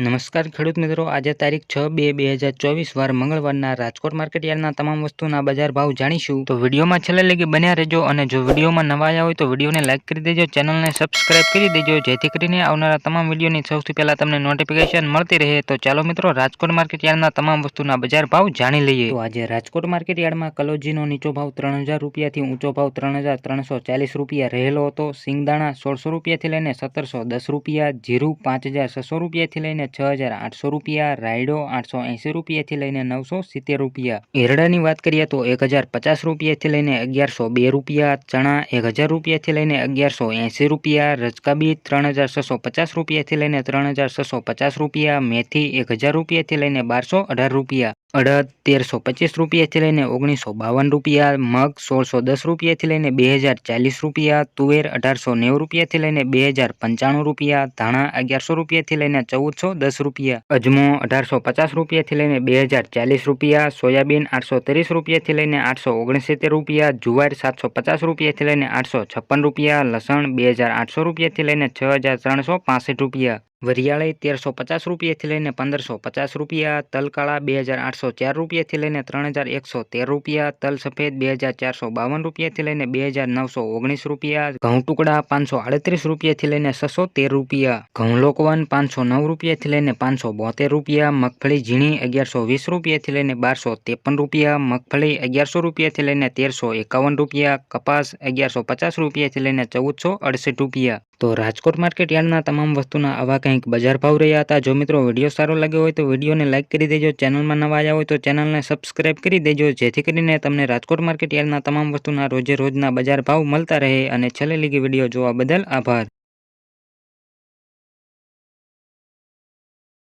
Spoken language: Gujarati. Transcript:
નમસ્કાર ખેડૂત મિત્રો, આજે તારીખ છ બે બે હજાર ચોવીસ, વાર મંગળવારના રાજકોટ માર્કેટ યાર્ડના તમામ વસ્તુના બજાર ભાવ જાણીશું. તો વિડીયોમાં છેલ્લે લગી બન્યા રહેજો અને જો વિડીયોમાં નવા આવ્યા હોય તો વિડીયોને લાઇક કરી દેજો, ચેનલને સબસ્ક્રાઇબ કરી દેજો, જેથી કરીને આવનારા તમામ વિડીયોની સૌથી પહેલાં તમને નોટિફિકેશન મળતી રહે. તો ચાલો મિત્રો, રાજકોટ માર્કેટ યાર્ડના તમામ વસ્તુના બજાર ભાવ જાણી લઈએ. તો આજે રાજકોટ માર્કેટ યાર્ડમાં કલોજીનો નીચો ભાવ ત્રણ હજાર રૂપિયાથી ઊંચો ભાવ ત્રણ હજાર ત્રણસો ચાલીસ રૂપિયા રહેલો હતો. સિંગદાણા સોળસો રૂપિયાથી લઈને સત્તરસો દસ રૂપિયા, જીરું પાંચ હજાર છસો રૂપિયાથી લઈને છ હજાર આઠસો રૂપિયા, રાયડો આઠસો એંસી રૂપિયાથી લઈને નવસો સિત્તેર રૂપિયા. એરડાની વાત કરીએ તો એક હજાર પચાસ રૂપિયાથી લઈને અગિયારસો બે રૂપિયા, ચણા એક હજાર રૂપિયાથી લઈને અગિયારસો એંસી રૂપિયા, રજકાબી ત્રણ હજાર છસો પચાસ રૂપિયાથી લઈને ત્રણ હજાર છસો પચાસ રૂપિયા, મેથી એક હજાર રૂપિયાથી લઈને બારસો અઢાર રૂપિયા. અડદ તેરસો પચીસ રૂપિયાથી લઈને ઓગણીસો બાવન રૂપિયા, મગ સોળસો દસ રૂપિયાથી લઈને બે હજાર ચાલીસ રૂપિયા, તુવેર અઢારસો નેવું રૂપિયાથી લઈને બે હજાર પંચાણું રૂપિયા, ધાણા અગિયારસો રૂપિયાથી લઈને ચૌદસો દસ રૂપિયા, અજમો અઢારસો પચાસ રૂપિયાથી લઈને બે હજાર ચાલીસ રૂપિયા, સોયાબીન આઠસો ત્રીસ રૂપિયાથી લઈને આઠસો ઓગણસિત્તેર રૂપિયા, જુવાર સાતસો પચાસ રૂપિયાથી લઈને આઠસો છપ્પન રૂપિયા, લસણ બે હજાર આઠસો રૂપિયાથી લઈને છ હજાર ત્રણસો પાસઠ રૂપિયા. વરિયાળી તેરસો પચાસ રૂપિયાથી લઈને પંદરસો પચાસ રૂપિયા, તલકાળા બે હજાર આઠસો ચાર રૂપિયાથી લઈને ત્રણ હજાર એકસો તેર રૂપિયા તલ સફેદ બે હજાર ચારસો બાવન રૂપિયાથી લઈને બે હજાર નવસો ઓગણીસ રૂપિયા ઘઉં ટુકડા પાંચસો આડત્રીસ રૂપિયાથી લઈને છસો તેર રૂપિયા ઘઉં લોકવન પાંચસો નવ રૂપિયાથી લઈને પાંચસો બોતેર રૂપિયા, મગફળી ઝીણી અગિયારસો વીસ રૂપિયાથી લઈને બારસો ત્રેપન રૂપિયા, મગફળી અગિયારસો રૂપિયાથી લઈને તેરસો એકાવન રૂપિયા, કપાસ અગિયારસો પચાસ રૂપિયાથી લઈને ચૌદસો અડસઠ રૂપિયા. તો રાજકોટ માર્કેટ યાર્ડના તમામ વસ્તુના આવા કંઈક બજાર ભાવ રહ્યા હતા. જો મિત્રો વીડિયો સારો લાગ્યો હોય તો વિડીયોને લાઇક કરી દેજો. ચેનલમાં નવા આવ્યા હોય તો ચેનલને સબસ્ક્રાઇબ કરી દેજો. જેથી કરીને તમને રાજકોટ માર્કેટ યાર્ડના તમામ વસ્તુના રોજે રોજના બજાર ભાવ મળતા રહે અને છેલ્લે લીગી વીડિયો જોવા બદલ આભાર.